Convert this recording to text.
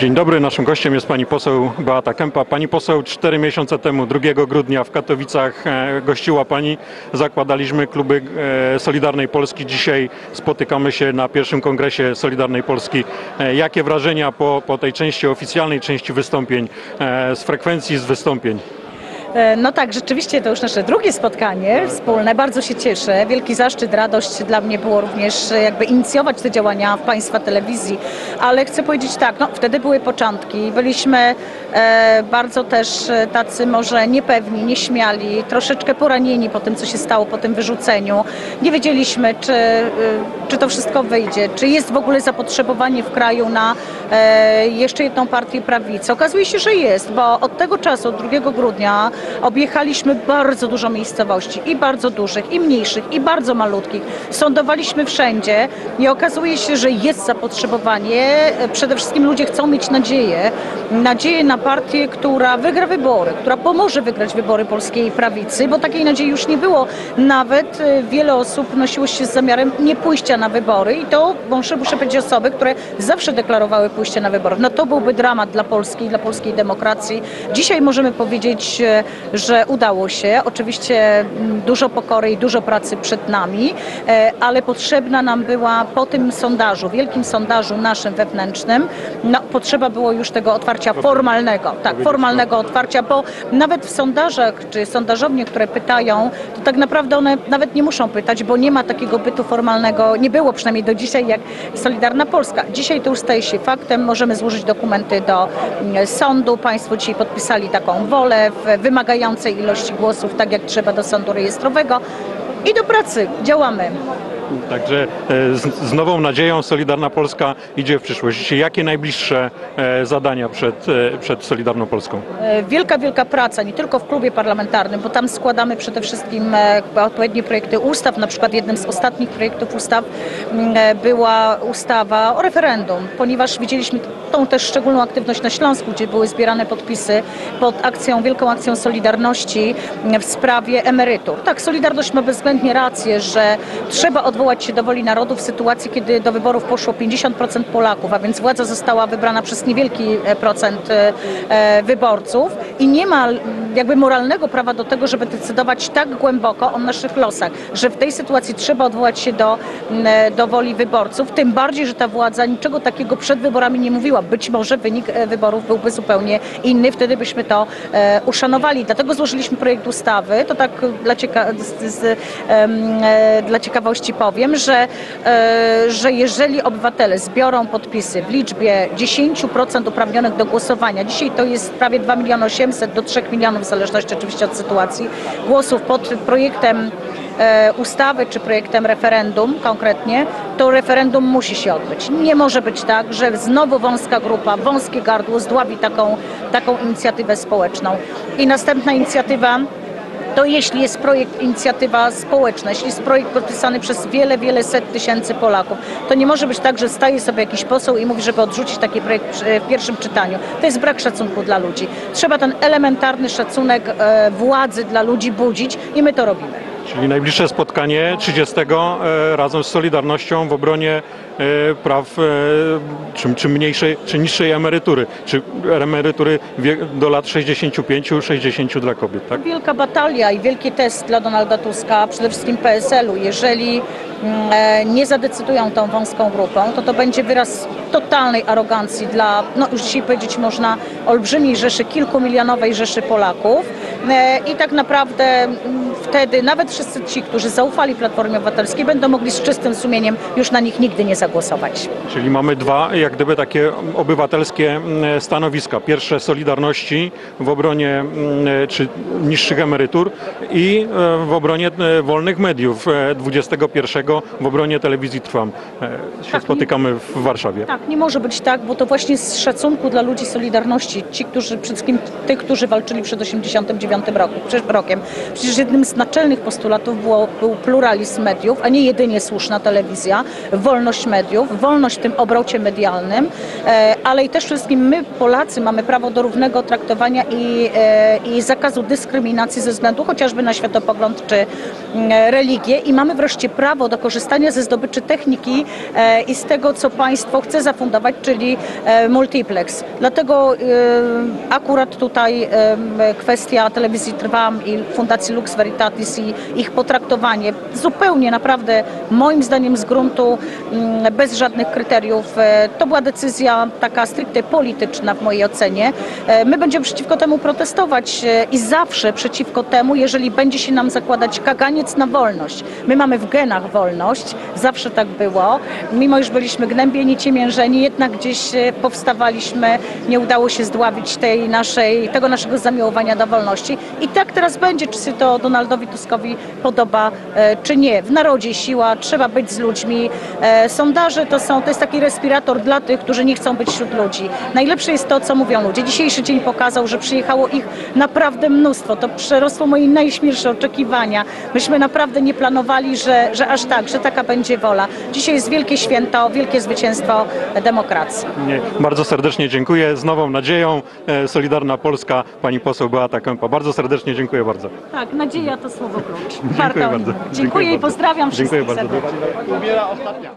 Dzień dobry, naszym gościem jest pani poseł Beata Kępa. Pani poseł, cztery miesiące temu, 2 grudnia w Katowicach e, gościła pani. Zakładaliśmy kluby e, Solidarnej Polski. Dzisiaj spotykamy się na pierwszym kongresie Solidarnej Polski. E, Jakie wrażenia po, po tej części oficjalnej części wystąpień, z frekwencji z wystąpień? E, No tak, rzeczywiście to już nasze drugie spotkanie wspólne. Bardzo się cieszę. Wielki zaszczyt, radość dla mnie było również e, jakby inicjować te działania w Państwa telewizji. Ale chcę powiedzieć tak, no wtedy były początki. Byliśmy bardzo też e, tacy może niepewni, nieśmiali, troszeczkę poranieni po tym, co się stało po tym wyrzuceniu. Nie wiedzieliśmy, czy, e, czy to wszystko wyjdzie, czy jest w ogóle zapotrzebowanie w kraju na e, jeszcze jedną partię prawicy. Okazuje się, że jest, bo od tego czasu, od 2 grudnia, objechaliśmy bardzo dużo miejscowości i bardzo dużych, i mniejszych, i bardzo malutkich. Sądowaliśmy wszędzie i okazuje się, że jest zapotrzebowanie. E, Przede wszystkim ludzie chcą mieć nadzieję, nadzieję na partię, która wygra wybory, która pomoże wygrać wybory polskiej prawicy, bo takiej nadziei już nie było. Nawet e, wiele osób nosiło się z zamiarem nie pójścia na wybory i to muszę, muszę powiedzieć osoby, które zawsze deklarowały pójście na wybory. No to byłby dramat dla Polski, dla polskiej demokracji. Dzisiaj możemy powiedzieć, e, że udało się. Oczywiście mm, dużo pokory i dużo pracy przed nami, e, ale potrzebna nam była po tym sondażu, wielkim sondażu naszym wewnętrznym, no, potrzeba było już tego otwarcia formalnego, tak, Powiedzieć formalnego otwarcia, bo nawet w sondażach, czy sondażownie, które pytają, to tak naprawdę one nawet nie muszą pytać, bo nie ma takiego bytu formalnego, nie było przynajmniej do dzisiaj jak Solidarna Polska. Dzisiaj to już staje się faktem, możemy złożyć dokumenty do mm, sądu, Państwo dzisiaj podpisali taką wolę w wymagającej ilości głosów, tak jak trzeba do sądu rejestrowego i do pracy, działamy. Także e, z, z nową nadzieją Solidarna Polska idzie w przyszłość. Jakie najbliższe e, zadania przed, e, przed Solidarną Polską? Wielka, wielka praca, nie tylko w klubie parlamentarnym, bo tam składamy przede wszystkim odpowiednie projekty ustaw. Na przykład jednym z ostatnich projektów ustaw mm, była ustawa o referendum, ponieważ widzieliśmy tą też szczególną aktywność na Śląsku, gdzie były zbierane podpisy pod akcją, wielką akcją Solidarności w sprawie emerytur. Tak, Solidarność ma bezwzględnie rację, że trzeba odwołać się do woli narodu w sytuacji, kiedy do wyborów poszło 50% Polaków, a więc władza została wybrana przez niewielki e, procent e, e, wyborców i nie ma jakby moralnego prawa do tego, żeby decydować tak głęboko o naszych losach, że w tej sytuacji trzeba odwołać się do, mm, e, do woli wyborców, tym bardziej, że ta władza niczego takiego przed wyborami nie mówiła. Być może wynik e, wyborów byłby zupełnie inny, wtedy byśmy to e, uszanowali. Dlatego złożyliśmy projekt ustawy, to tak dla, cieka- z, z, dla ciekawości powiem, że, że jeżeli obywatele zbiorą podpisy w liczbie 10% uprawnionych do głosowania, dzisiaj to jest prawie 2 miliony 800 do 3 milionów, w zależności oczywiście od sytuacji, głosów pod projektem e, ustawy czy projektem referendum konkretnie, to referendum musi się odbyć. Nie może być tak, że znowu wąska grupa, wąskie gardło zdławi taką, taką inicjatywę społeczną. I następna inicjatywa to jeśli jest projekt, inicjatywa społeczna, jeśli jest projekt podpisany przez wiele, wiele set tysięcy Polaków, to nie może być tak, że staje sobie jakiś poseł i mówi, żeby odrzucić taki projekt w pierwszym czytaniu. To jest brak szacunku dla ludzi. Trzeba ten elementarny szacunek e, władzy dla ludzi budzić i my to robimy. Czyli najbliższe spotkanie 30 e, razem z Solidarnością w obronie e, praw e, czy, czy mniejszej, czy niższej emerytury, czy emerytury do lat 65-60 dla kobiet, tak? Wielka batalia i wielki test dla Donalda Tuska, przede wszystkim PSL-u. Jeżeli mm, nie zadecydują tą wąską grupą, to to będzie wyraz totalnej arogancji dla, no już dzisiaj powiedzieć można, olbrzymiej rzeszy, kilkumilionowej rzeszy Polaków. E, I tak naprawdę mm, wtedy nawet wszyscy ci, którzy zaufali Platformie Obywatelskiej, będą mogli z czystym sumieniem już na nich nigdy nie zagłosować. Czyli mamy dwa, jak gdyby takie obywatelskie mm, stanowiska. Pierwsze Solidarności w obronie mm, czy niższych emerytur i e, w obronie e, wolnych mediów. E, 21 w obronie telewizji Trwam. E, Się Tak, spotykamy w Warszawie. Tak, nie może być tak, bo to właśnie z szacunku dla ludzi Solidarności, ci, którzy przede wszystkim tych, którzy walczyli przed 89 1989 roku, rokiem. Przecież jednym z naczelnych postulatów było, był pluralizm mediów, a nie jedynie słuszna telewizja, wolność mediów, wolność w tym obrocie medialnym, e, ale i też wszystkim my, Polacy, mamy prawo do równego traktowania i, e, i zakazu dyskryminacji ze względu chociażby na światopogląd czy mm, religię i mamy wreszcie prawo do korzystania ze zdobyczy techniki e, i z tego, co państwo chce zafundować, czyli e, multiplex. Dlatego akurat tutaj kwestia telewizji Trwam i Fundacji Lux Veritatis i ich potraktowanie zupełnie naprawdę moim zdaniem z gruntu mm, bez żadnych kryteriów. To była decyzja taka stricte polityczna w mojej ocenie. E, My będziemy przeciwko temu protestować e, i zawsze przeciwko temu, jeżeli będzie się nam zakładać kaganiec na wolność. My mamy w genach wolność, zawsze tak było. Mimo iż byliśmy gnębieni, ciemiężeni, jednak gdzieś e, powstawaliśmy, nie udało się zdławić tej naszej, tego naszego zamiłowania do wolności. I tak teraz będzie, czy się to Donaldowi Tuskowi podoba, czy nie. W narodzie siła, trzeba być z ludźmi. Sondaże to są, to jest taki respirator dla tych, którzy nie chcą być wśród ludzi. Najlepsze jest to, co mówią ludzie. Dzisiejszy dzień pokazał, że przyjechało ich naprawdę mnóstwo. To przerosło moje najśmielsze oczekiwania. Myśmy naprawdę nie planowali, że, że aż tak, że taka będzie wola. Dzisiaj jest wielkie święto, wielkie zwycięstwo demokracji. Nie, bardzo serdecznie dziękuję. Z nową nadzieją e, Solidarna Polska, pani poseł Beata Kępa. Bardzo serdecznie dziękuję bardzo. Tak, nadzieja to słowo klucz. Dziękuję bardzo. Dziękuję i bardzo. pozdrawiam Dziękuję wszystkich bardzo. serdecznie.